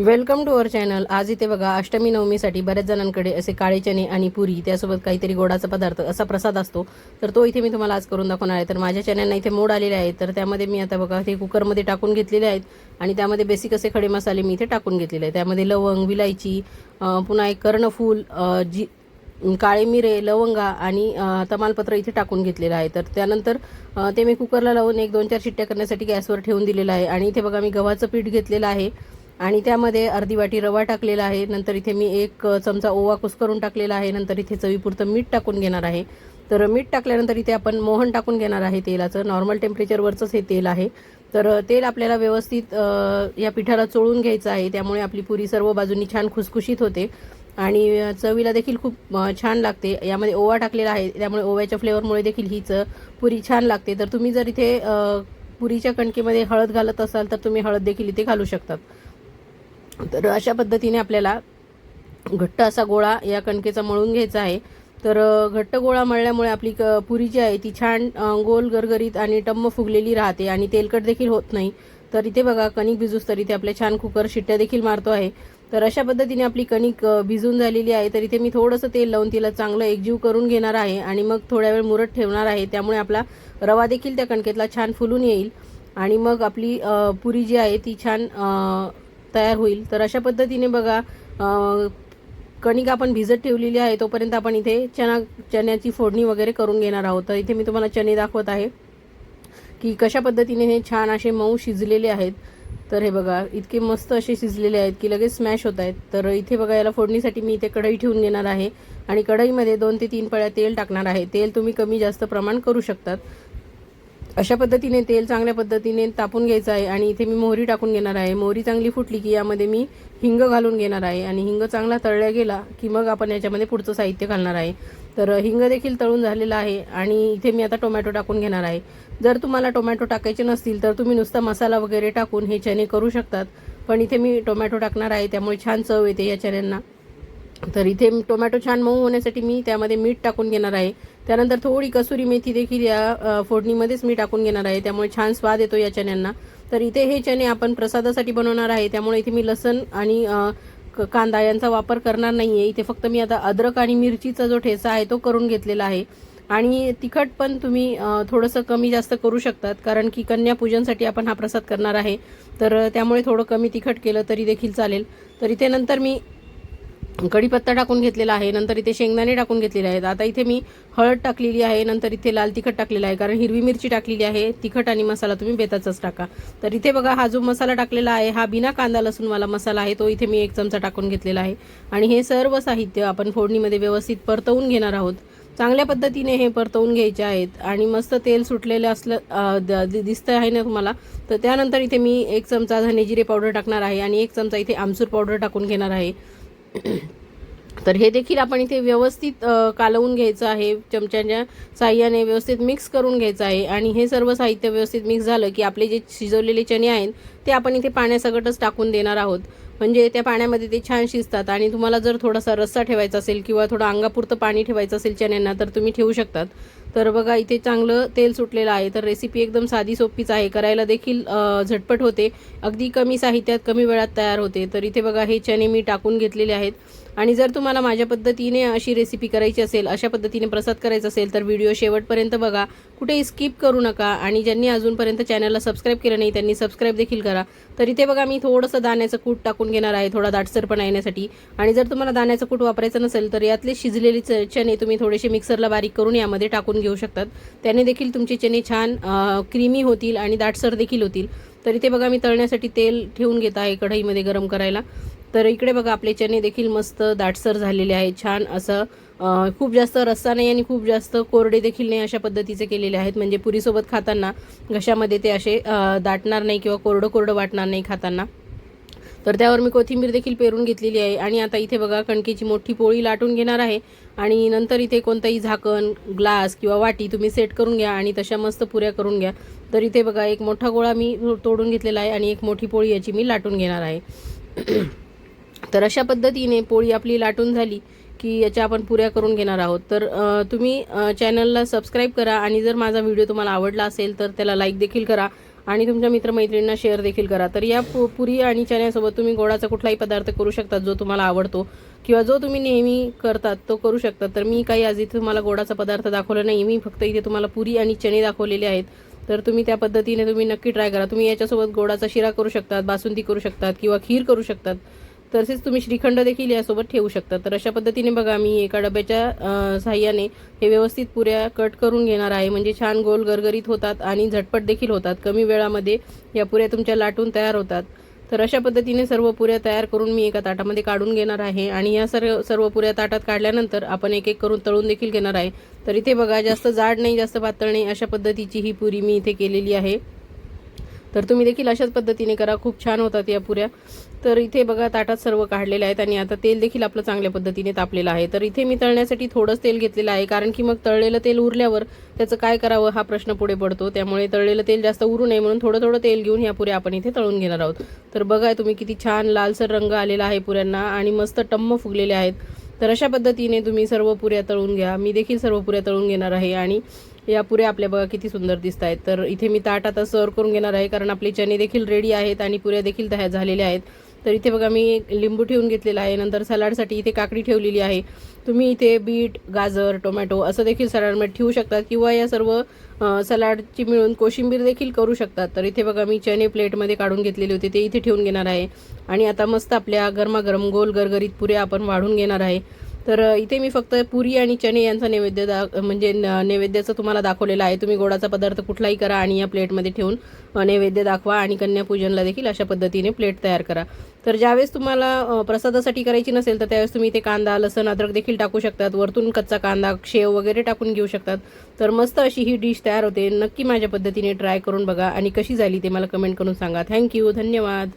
Welcome to our channel. आज इथे बघा अष्टमी नवमीसाठी बऱ्याच जणांकडे असे काळे चणे आणि पुरी त्यासोबत काहीतरी गोडाचा पदार्थ असा प्रसाद असतो. तर तो इथे मी तुम्हाला आज करून दाखवणार आहे. तर माझ्या चण्यांना इथे मोड आलेले आहेत. तर त्यामध्ये मी आता बघा ते कुकरमध्ये टाकून घेतलेले आहेत आणि त्यामध्ये बेसिक असे खडे मसाले मी इथे टाकून घेतलेले आहेत. त्यामध्ये लवंग विलायची पुन्हा एक कर्णफूल जी काळे मिरे लवंगा आणि तमालपत्र इथे टाकून घेतलेलं आहे. तर त्यानंतर ते मी कुकरला लावून एक दोन चार शिट्ट्या करण्यासाठी गॅसवर ठेवून दिलेलं आहे. आणि इथे बघा मी गव्हाचं पीठ घेतलेलं आहे. आणि त्यामध्ये अर्धी वाटी रवा टाकलेला आहे. नंतर इथे मी एक चमचा ओवा कुस्करून टाकलेला आहे. नंतर इथे चवीपुरतं मीठ टाकून घेणार आहे. तर मीठ टाकल्यानंतर इथे आपण मोहन टाकून घेणार आहे तेलाचं. नॉर्मल टेम्परेचरवरचंच हे तेल आहे. तर तेल आपल्याला व्यवस्थित या पिठाला चोळून घ्यायचं आहे. त्यामुळे आपली पुरी सर्व बाजूंनी छान खुसखुशीत होते. आणि चवीला देखील खूप छान लागते. यामध्ये ओवा टाकलेला आहे. त्यामुळे ओव्याच्या फ्लेवरमुळे देखील ही च पुरी छान लागते. तर तुम्ही जर इथे पुरीच्या कणकेमध्ये हळद घालत असाल तर तुम्ही हळद देखील इथे घालू शकतात. तर अशा पद्धतीने आपल्याला घट्ट असा गोळा या कणकेचा मळून घ्यायचा आहे. तर घट्ट गोळा मळल्यामुळे आपली क पुरी जी आहे ती छान गोल गरगरीत आणि टम्म फुगलेली राहते आणि तेलकट देखील होत नाही. तर इथे बघा कणिक भिजूस तर इथे आपल्या छान कुकर शिट्ट्या देखील मारतो आहे. तर अशा पद्धतीने आपली कणिक भिजून झालेली आहे. तर इथे मी थोडंसं तेल लावून तिला चांगलं एकजीव करून घेणार आहे आणि मग थोड्या वेळ मुरत ठेवणार आहे. त्यामुळे आपला रवा देखील त्या कणकेतला छान फुलून येईल. आणि मग आपली पुरी जी आहे ती छान तयार होईल. तर अशा पद्धतीने बघा कणिका कणिक आपण भिजत ठेवलेली आहे तोपर्यंत आपण इथे चणा चण्याची फोडणी वगैरे करून घेणार आहोत. तर इथे मी तुम्हाला चणे दाखवत आहे की कशा पद्धतीने हे छान असे मऊ शिजलेले आहेत. तर हे बघा इतके मस्त असे शिजलेले आहेत की लगेच स्मॅश होत आहेत. तर इथे बघा याला फोडणीसाठी मी इथे कढई ठेवून घेणार आहे आणि कढईमध्ये दोन ते तीन पळ्या तेल टाकणार आहे. तेल तुम्ही कमी जास्त प्रमाण करू शकतात. अशा पद्धतीने तेल चांगल्या पद्धतीने तापून घ्यायचं आहे आणि इथे मी मोहरी टाकून घेणार आहे. मोहरी चांगली फुटली की यामध्ये मी हिंग घालून घेणार आहे. आणि हिंग चांगला तळल्या गेला की मग आपण याच्यामध्ये पुढचं साहित्य घालणार आहे. तर हिंग देखील तळून झालेलं आहे आणि इथे मी आता टोमॅटो टाकून घेणार आहे. जर तुम्हाला टोमॅटो टाकायचे नसतील तर तुम्ही नुसता मसाला वगैरे टाकून हे चणे करू शकतात. पण इथे मी टोमॅटो टाकणार आहे. त्यामुळे छान चव येते या चण्यांना. तर इथे टोमॅटो छान मऊ होण्यासाठी मी त्यामध्ये मीठ टाकून घेणार आहे. त्यानंतर थोडी कसुरी मेथी देखील या फोडणीमध्येच मी टाकून घेणार आहे. त्यामुळे छान स्वाद येतो या चण्यांना. तर इथे हे चणे आपण प्रसादासाठी बनवणार आहे. त्यामुळे इथे मी लसण आणि क- कांदा यांचा वापर करणार नाही आहे इथे फक्त मी आता अद्रक आणि मिरचीचा जो ठेचा आहे तो करून घेतलेला आहे. आणि तिखट पण तुम्ही थोडंसं कमी जास्त करू शकतात. कारण की कन्यापूजनसाठी आपण हा प्रसाद करणार आहे. तर त्यामुळे थोडं कमी तिखट केलं तरी देखील चालेल. तर इथे नंतर मी कढीपत्ता टाकून घेतलेला आहे नंतर इथे शेंगदाणे टाकून घेतलेले आहेत. आता इथे मी हळद टाकलेली आहे नंतर इथे लाल तिखट टाकलेलं आहे कारण हिरवी मिरची टाकलेली आहे. तिखट आणि मसाला तुम्ही बेताचाच टाका. तर इथे बघा हा जो मसाला टाकलेला आहे हा बिना कांदा लसूणवाला मसाला आहे तो इथे मी एक चमचा टाकून घेतलेला आहे. आणि हे सर्व साहित्य आपण फोडणीमध्ये व्यवस्थित परतवून घेणार आहोत. चांगल्या पद्धतीने हे परतवून घ्यायचे आहेत. आणि मस्त तेल सुटलेलं असलं द- दिसतं आहे ना तुम्हाला? तर त्यानंतर इथे मी एक चमचा धने जिरे पावडर टाकणार आहे आणि एक चमचा इथे आमसूर पावडर टाकून घेणार आहे. तर हे देखील आपण इथे व्यवस्थित कालवून घ्यायचं आहे. चमच्याच्या साह्याने व्यवस्थित मिक्स करून घ्यायचं आहे. आणि हे सर्व साहित्य व्यवस्थित मिक्स झालं की आपले जे शिजवलेले चणे आहेत ते आपण इथे पाण्यासकटच टाकून देणार आहोत. म्हणजे त्या पाण्यामध्ये ते छान शिजतात आणि तुम्हाला जर थोडासा रस्सा ठेवायचा असेल किंवा थोडं अंगापुरतं पाणी ठेवायचं असेल चण्यांना तर तुम्ही ठेवू शकतात. तर बघा इथे चांगलं तेल सुटलेलं आहे. तर रेसिपी एकदम साधी सोपीच आहे. करायला देखील झटपट होते. अगदी कमी साहित्यात कमी वेळात तयार होते. तर इथे बघा हे चणे मी टाकून घेतलेले आहेत. आणि जर तुम्हाला माझ्या पद्धतीने अशी रेसिपी करायची असेल अशा पद्धतीने प्रसाद करायचा असेल तर व्हिडिओ शेवटपर्यंत बघा. कुठेही स्किप करू नका आणि ज्यांनी अजूनपर्यंत चॅनलला सबस्क्राईब केलं नाही त्यांनी सबस्क्राईब देखील करा. तर इथे बघा मी थोडंसं दाण्याचं कूट टाकून घेणार आहे थोडा दाटसरपणा येण्यासाठी. आणि जर तुम्हाला दाण्याचं कूट वापरायचं नसेल तर यातले शिजलेले च- चणे तुम्ही थोडेसे मिक्सरला बारीक करून यामध्ये टाकून घेऊ शकतात. त्याने देखील तुमचे चणे छान क्रीमी होतील आणि दाटसर देखील होतील. तर इथे बघा मी तळण्यासाठी तेल ठेवून घेत आहे कढईमध्ये गरम करायला. तर इकडे बघा आपले चणे देखील मस्त दाटसर झालेले आहेत छान असं खूप जास्त रस्सा नाही आणि खूप जास्त कोरडे देखील नाही अशा पद्धतीचे केलेले आहेत. म्हणजे पुरीसोबत खाताना घशामध्ये ते असे दाटणार नाही किंवा कोरडं कोरडं वाटणार नाही खाताना. तर त्यावर मी कोथिंबीर देखील पेरून घेतलेली आहे. आणि आता इथे बघा कणकेची मोठी पोळी लाटून घेणार आहे. आणि नंतर इथे कोणताही झाकण ग्लास किंवा वाटी तुम्ही सेट करून घ्या आणि तशा मस्त पुऱ्या करून घ्या. तर इथे बघा एक मोठा गोळा मी तोडून घेतलेला आहे आणि एक मोठी पोळी याची मी लाटून घेणार आहे. तर अशा पद्धतीने पोळी आपली लाटून झाली की याच्या आपण पुऱ्या करून घेणार आहोत. तर तुम्ही चॅनलला सबस्क्राईब करा आणि जर माझा व्हिडिओ तुम्हाला आवडला असेल तर त्याला लाईक देखील करा आणि तुमच्या मित्रमैत्रिणींना शेअर देखील करा. तर या पु पुरी आणि चण्यासोबत तुम्ही गोडाचा कुठलाही पदार्थ करू शकता जो तुम्हाला आवडतो किंवा जो तुम्ही नेहमी करतात तो करू शकता तर मी काही आज इथे तुम्हाला गोडाचा पदार्थ दाखवला नाही. मी फक्त इथे तुम्हाला पुरी आणि चणे दाखवलेले आहेत. तर तुम्ही त्या पद्धतीने तुम्ही नक्की ट्राय करा. तुम्ही याच्यासोबत गोडाचा शिरा करू शकतात बासुंदी करू शकतात किंवा खीर करू शकतात. तसेच तुम्ही श्रीखंड देखील यासोबत ठेवू शकता. तर अशा पद्धतीने बघा मी एका डब्याच्या सहाय्याने साह्याने हे व्यवस्थित पुऱ्या कट करून घेणार आहे. म्हणजे छान गोल गरगरीत होतात आणि झटपट देखील होतात. कमी वेळामध्ये या पुऱ्या तुमच्या लाटून तयार होतात. तर अशा पद्धतीने सर्व पुऱ्या तयार करून मी एका ताटामध्ये काढून घेणार आहे. आणि या सर्व सर्व पुऱ्या ताटात काढल्यानंतर आपण एक एक करून तळून देखील घेणार आहे. तर इथे बघा जास्त जाड नाही जास्त पातळ नाही अशा पद्धतीची ही पुरी मी इथे केलेली आहे. तर तुम्ही देखील अशाच पद्धतीने करा. खूप छान होतात या पुऱ्या. तर इथे बघा ताटात सर्व काढलेले आहेत आणि आता तेल देखील आपलं चांगल्या पद्धतीने तापलेलं आहे. तर इथे मी तळण्यासाठी थोडंच तेल घेतलेलं आहे कारण की मग तळलेलं तेल उरल्यावर त्याचं काय करावं हा प्रश्न पुढे पडतो. त्यामुळे तळलेलं तेल जास्त उरू नये म्हणून थोडं थोडं तेल घेऊन या पुऱ्या आपण इथे तळून घेणार आहोत. तर बघा तुम्ही किती छान लालसर रंग आलेला आहे पुऱ्यांना आणि मस्त टम्म फुगलेले आहेत. तर अशा पद्धतीने तुम्ही सर्व पुऱ्या तळून घ्या. मी देखील सर्व पुऱ्या तळून घेणार आहे आणि या पुऱ्या आपल्या बघा किती सुंदर दिसत आहेत तर इथे मी ताट आता सर्व करून घेणार आहे कारण आपले चणे देखील रेडी आहेत आणि पुऱ्या देखील तयार झालेल्या आहेत. तर इथे बघा मी लिंबू ठेवून घेतलेला आहे नंतर सलाडसाठी इथे काकडी ठेवलेली आहे. तुम्ही इथे बीट गाजर टोमॅटो असं देखील सलाडमध्ये ठेवू शकतात किंवा या सर्व सलाडची मिळून कोशिंबीर देखील करू शकतात. तर इथे बघा मी चणे प्लेटमध्ये काढून घेतलेले होते ते इथे ठेवून घेणार आहे. आणि आता मस्त आपल्या गरमागरम गोल गरगरीत पुऱ्या आपण वाढून घेणार आहे. तर इथे मी फक्त पुरी आणि चणे यांचा नैवेद्य दा म्हणजे नैवेद्याचं तुम्हाला दाखवलेलं आहे. तुम्ही गोडाचा पदार्थ कुठलाही करा आणि या प्लेटमध्ये ठेवून नैवेद्य दाखवा आणि कन्यापूजनला देखील अशा पद्धतीने प्लेट तयार करा. तर ज्यावेळेस तुम्हाला प्रसादासाठी करायची नसेल तर त्यावेळेस तुम्ही इथे कांदा लसण अद्रक देखील टाकू शकतात. वरतून कच्चा कांदा शेव वगैरे टाकून घेऊ शकतात. तर मस्त अशी ही डिश तयार होते. नक्की माझ्या पद्धतीने ट्राय करून बघा आणि कशी झाली ते मला कमेंट करून सांगा. थँक्यू. धन्यवाद.